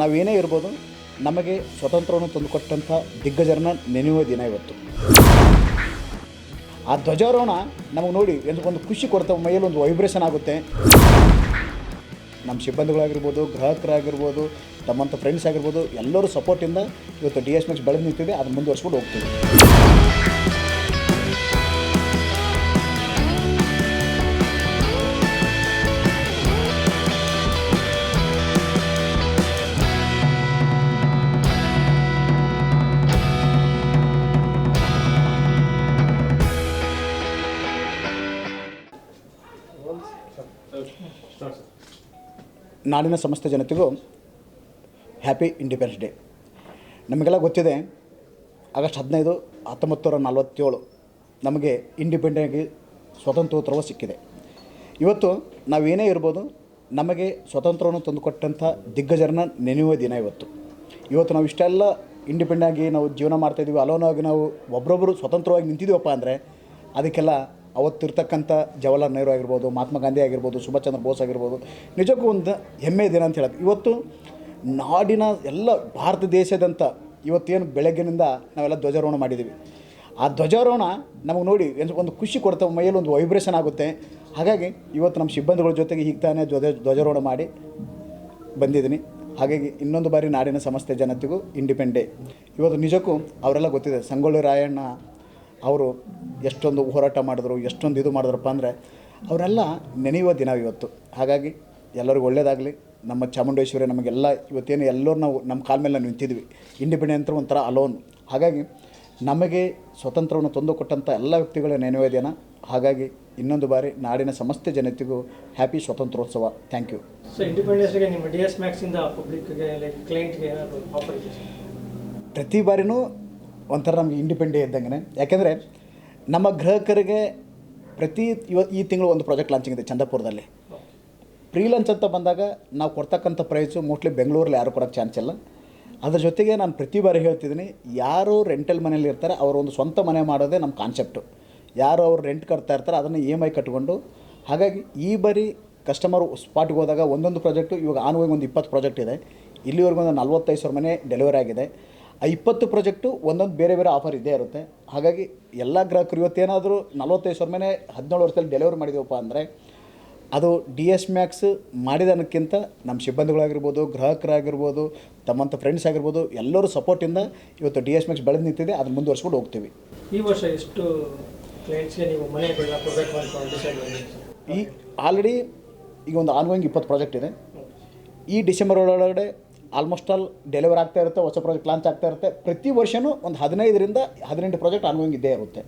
ನಾವೇನೇ ಇರ್ಬೋದು, ನಮಗೆ ಸ್ವತಂತ್ರವನ್ನು ತಂದುಕೊಟ್ಟಂಥ ದಿಗ್ಗಜರನ್ನ ನೆನೆಯುವ ದಿನ ಇವತ್ತು. ಆ ಧ್ವಜಾರೋಹಣ ನಮಗೆ ನೋಡಿ ಒಂದು ಖುಷಿ ಕೊಡುತ್ತೆ ಮೈಯಲ್ಲಿ ಒಂದು ವೈಬ್ರೇಷನ್ ಆಗುತ್ತೆ. ನಮ್ಮ ಸಿಬ್ಬಂದಿಗಳಾಗಿರ್ಬೋದು, ಗ್ರಾಹಕರಾಗಿರ್ಬೋದು, ತಮ್ಮಂಥ ಫ್ರೆಂಡ್ಸ್ ಆಗಿರ್ಬೋದು, ಎಲ್ಲರೂ ಸಪೋರ್ಟಿಂದ ಇವತ್ತು ಡಿ ಎಸ್ ಮೆಕ್ಸ್ ಬೆಳೆದು ನಿಂತಿದೆ, ಅದನ್ನು ಮುಂದುವರ್ಸ್ಕೊಂಡು ಹೋಗ್ತೀವಿ. ನಾಡಿನ ಸಮಸ್ತ ಜನತೆಗೂ ಹ್ಯಾಪಿ ಇಂಡಿಪೆಂಡೆನ್ಸ್ ಡೇ ನಮಗೆಲ್ಲ ಗೊತ್ತಿದೆ, ಆಗಸ್ಟ್ ಹದಿನೈದು ಹತ್ತೊಂಬತ್ತು ನೂರ ನಲವತ್ತೇಳು ನಮಗೆ ಇಂಡಿಪೆಂಡೆಂಟಾಗಿ ಸ್ವತಂತ್ರೋತ್ತರವೂ ಸಿಕ್ಕಿದೆ. ಇವತ್ತು ನಾವೇನೇ ಇರ್ಬೋದು, ನಮಗೆ ಸ್ವತಂತ್ರವನ್ನು ತಂದುಕೊಟ್ಟಂಥ ದಿಗ್ಗಜರನ್ನ ನೆನೆಯುವ ದಿನ ಇವತ್ತು. ಇವತ್ತು ನಾವು ಇಷ್ಟೆಲ್ಲ ಇಂಡಿಪೆಂಡೆಂಟಾಗಿ ನಾವು ಜೀವನ ಮಾಡ್ತಾಯಿದ್ದೀವಿ ಅಲೋನಾಗಿ ನಾವು ಒಬ್ಬರೊಬ್ಬರು ಸ್ವತಂತ್ರವಾಗಿ ನಿಂತಿದ್ದೀವಪ್ಪ ಅಂದರೆ, ಅದಕ್ಕೆಲ್ಲ ಅವತ್ತಿರ್ತಕ್ಕಂಥ ಜವಾಹರ್ಲಾಲ್ ನೆಹರು ಆಗಿರ್ಬೋದು, ಮಹಾತ್ಮ ಗಾಂಧಿ ಆಗಿರ್ಬೋದು ಸುಭಾಷ್ ಚಂದ್ರ ಬೋಸ್ ಆಗಿರ್ಬೋದು, ನಿಜಕ್ಕೂ ಒಂದು ಹೆಮ್ಮೆ ದಿನ ಅಂತ ಹೇಳೋದು. ಇವತ್ತು ನಾಡಿನ ಎಲ್ಲ ಭಾರತ ದೇಶದಂಥ ಇವತ್ತೇನು ಬೆಳಗ್ಗಿನಿಂದ ನಾವೆಲ್ಲ ಧ್ವಜಾರೋಹಣ ಮಾಡಿದ್ದೀವಿ. ಆ ಧ್ವಜಾರೋಹಣ ನಮಗೆ ನೋಡಿ ಒಂದು- ಖುಷಿ ಕೊಡುತ್ತೆ ಮೈಯಲ್ಲಿ ಒಂದು ವೈಬ್ರೇಷನ್ ಆಗುತ್ತೆ. ಹಾಗಾಗಿ ಇವತ್ತು ನಮ್ಮ ಸಿಬ್ಬಂದಿಗಳ ಜೊತೆಗೆ ಈಗ ತಾನೇ ಧ್ವಜ, ಧ್ವಜಾರೋಹಣ ಮಾಡಿ ಬಂದಿದ್ದೀನಿ. ಹಾಗಾಗಿ ಇನ್ನೊಂದು ಬಾರಿ ನಾಡಿನ ಸಮಸ್ತ ಜನತೆಗೂ ಇಂಡಿಪೆಂಡೆ ಇವತ್ತು ನಿಜಕ್ಕೂ ಅವರೆಲ್ಲ ಗೊತ್ತಿದೆ, ಸಂಗೊಳ್ಳಿ ರಾಯಣ್ಣ ಅವರು ಎಷ್ಟೊಂದು ಹೋರಾಟ ಮಾಡಿದ್ರು ಎಷ್ಟೊಂದು ಇದು ಮಾಡಿದ್ರಪ್ಪ ಅಂದರೆ ಅವರೆಲ್ಲ ನೆನೆಯುವ ದಿನ ಇವತ್ತು. ಹಾಗಾಗಿ ಎಲ್ಲರಿಗೂ ಒಳ್ಳೆಯದಾಗಲಿ ನಮ್ಮ ಚಾಮುಂಡೇಶ್ವರಿ ನಮಗೆಲ್ಲ ಇವತ್ತೇನು ಎಲ್ಲರೂ ನಾವು ನಮ್ಮ ಕಾಲ ಮೇಲೆ ನಾವು ನಿಂತಿದ್ವಿ. ಇಂಡಿಪೆಂಡೆಂಟ್ ಅಂತ ಒಂಥರ ಅಲೋನ್ ಹಾಗಾಗಿ ನಮಗೆ ಸ್ವತಂತ್ರವನ್ನು ತಂದುಕೊಟ್ಟಂಥ ಎಲ್ಲ ವ್ಯಕ್ತಿಗಳ ನೆನೆಯುವ ದಿನ. ಹಾಗಾಗಿ ಇನ್ನೊಂದು ಬಾರಿ ನಾಡಿನ ಸಮಸ್ತ ಜನತೆಗೂ ಹ್ಯಾಪಿ ಸ್ವತಂತ್ರೋತ್ಸವ ಥ್ಯಾಂಕ್ ಯು ಸೊ ಇಂಡಿಪೆಂಡೆನ್ಸ್ಗೆ ನಿಮ್ಮ ಡಿ ಎಸ್ ಮ್ಯಾಕ್ಸಿಂದ ಪಬ್ಲಿಕ್ಗೆ ಲೈಕ್ ಕ್ಲೈಂಟ್ಗೆ ಏನಾದರೂ ಆಫರ್ ಪ್ರತಿ ಬಾರಿನೂ ಒಂಥರ ನಮಗೆ ಇಂಡಿಪೆಂಡೆ ಇದ್ದಂಗೆ ಯಾಕೆಂದರೆ ನಮ್ಮ ಗ್ರಾಹಕರಿಗೆ ಪ್ರತಿ ಇವ, ಈ ತಿಂಗಳು ಒಂದು ಪ್ರಾಜೆಕ್ಟ್ ಲಾಂಚಿಂಗ್ ಇದೆ ಚಂದಪುರದಲ್ಲಿ. ಪ್ರೀ ಲಾಂಚ್ ಅಂತ ಬಂದಾಗ ನಾವು ಕೊಡ್ತಕ್ಕಂಥ ಪ್ರೈಸು ಮೋಸ್ಟ್ಲಿ ಬೆಂಗಳೂರಲ್ಲಿ ಯಾರು ಕೊಡೋಕ್ಕೆ ಚಾನ್ಸ್ ಇಲ್ಲ. ಅದ್ರ ಜೊತೆಗೆ ನಾನು ಪ್ರತಿ ಬಾರಿ ಹೇಳ್ತಿದ್ದೀನಿ, ಯಾರು ರೆಂಟಲ್ ಮನೇಲಿ ಇರ್ತಾರೆ ಅವರು ಒಂದು ಸ್ವಂತ ಮನೆ ಮಾಡೋದೇ ನಮ್ಮ ಕಾನ್ಸೆಪ್ಟು ಯಾರು ಅವ್ರು ರೆಂಟ್ ಕಟ್ತಾ ಇರ್ತಾರೆ ಅದನ್ನು ಇ ಎಂ ಐ ಕಟ್ಕೊಂಡು, ಹಾಗಾಗಿ ಈ ಬಾರಿ ಕಸ್ಟಮರ್ ಸ್ಪಾಟ್ಗೆ ಹೋದಾಗ ಒಂದೊಂದು ಪ್ರಾಜೆಕ್ಟು ಇವಾಗ ಆನ್ಗೋಯಿಂಗ್ ಒಂದು ಇಪ್ಪತ್ತು ಪ್ರಾಜೆಕ್ಟ್ ಇದೆ. ಇಲ್ಲಿವರೆಗೂ ಒಂದು ನಲ್ವತ್ತೈದು ಸಾವಿರ ಮನೆ ಡೆಲಿವರಿ ಆಗಿದೆ. ಆ ಇಪ್ಪತ್ತು ಪ್ರಾಜೆಕ್ಟು ಒಂದೊಂದು ಬೇರೆ ಬೇರೆ ಆಫರ್ ಇದ್ದೇ ಇರುತ್ತೆ. ಹಾಗಾಗಿ ಎಲ್ಲ ಗ್ರಾಹಕರು ಇವತ್ತೇನಾದರೂ ನಲವತ್ತೈದು ಸಾವಿರ ಮೇಲೆ ಹದಿನೇಳು ವರ್ಷದಲ್ಲಿ ಡೆಲಿವರಿ ಮಾಡಿದೀವಪ್ಪ ಅಂದರೆ ಅದು ಡಿ ಎಸ್ ಮ್ಯಾಕ್ಸ್ ಮಾಡಿದನಕ್ಕಿಂತ ನಮ್ಮ ಸಿಬ್ಬಂದಿಗಳಾಗಿರ್ಬೋದು ಗ್ರಾಹಕರಾಗಿರ್ಬೋದು ತಮ್ಮಂಥ ಫ್ರೆಂಡ್ಸ್ ಆಗಿರ್ಬೋದು ಎಲ್ಲರೂ ಸಪೋರ್ಟಿಂದ ಇವತ್ತು ಡಿ ಎಸ್ ಮ್ಯಾಕ್ಸ್ ಬೆಳೆದು ನಿಂತಿದೆ. ಅದನ್ನು ಮುಂದುವರ್ಸ್ಕೊಂಡು ಹೋಗ್ತೀವಿ. ಈ ವರ್ಷ ಎಷ್ಟು ಕ್ಲೈಂಟ್ಸ್ಗೆ ನೀವು ಮನೆ ಬೆಳ ಕೊಡಬೇಕು ಅಂತ ಡಿಸೈಡ್ ಮಾಡಿದ್ದೀರಿ ಈ ಆಲ್ರೆಡಿ ಈಗ ಒಂದು ಆನ್ಗೋಯಿಂಗ್ ಇಪ್ಪತ್ತು ಪ್ರಾಜೆಕ್ಟ್ ಇದೆ. ಈ ಡಿಸೆಂಬರ್ ಒಳಗಡೆ ಆಲ್ಮೋಸ್ಟ್ ಆಲ್ ಡೆಲಿವರ್ ಆಗ್ತಾ ಇರುತ್ತೆ, ಹೊಸ ಪ್ರಾಜೆಕ್ಟ್ ಲಾಂಚ್ ಆಗ್ತಾ ಇರುತ್ತೆ. ಪ್ರತಿ ವರ್ಷವೂ ಒಂದು ಹದಿನೈದರಿಂದ ಹದಿನೆಂಟು ಪ್ರಾಜೆಕ್ಟ್ ಆನ್ಗೋಯಿಂಗ್ ಇದ್ದೇ ಇರುತ್ತೆ.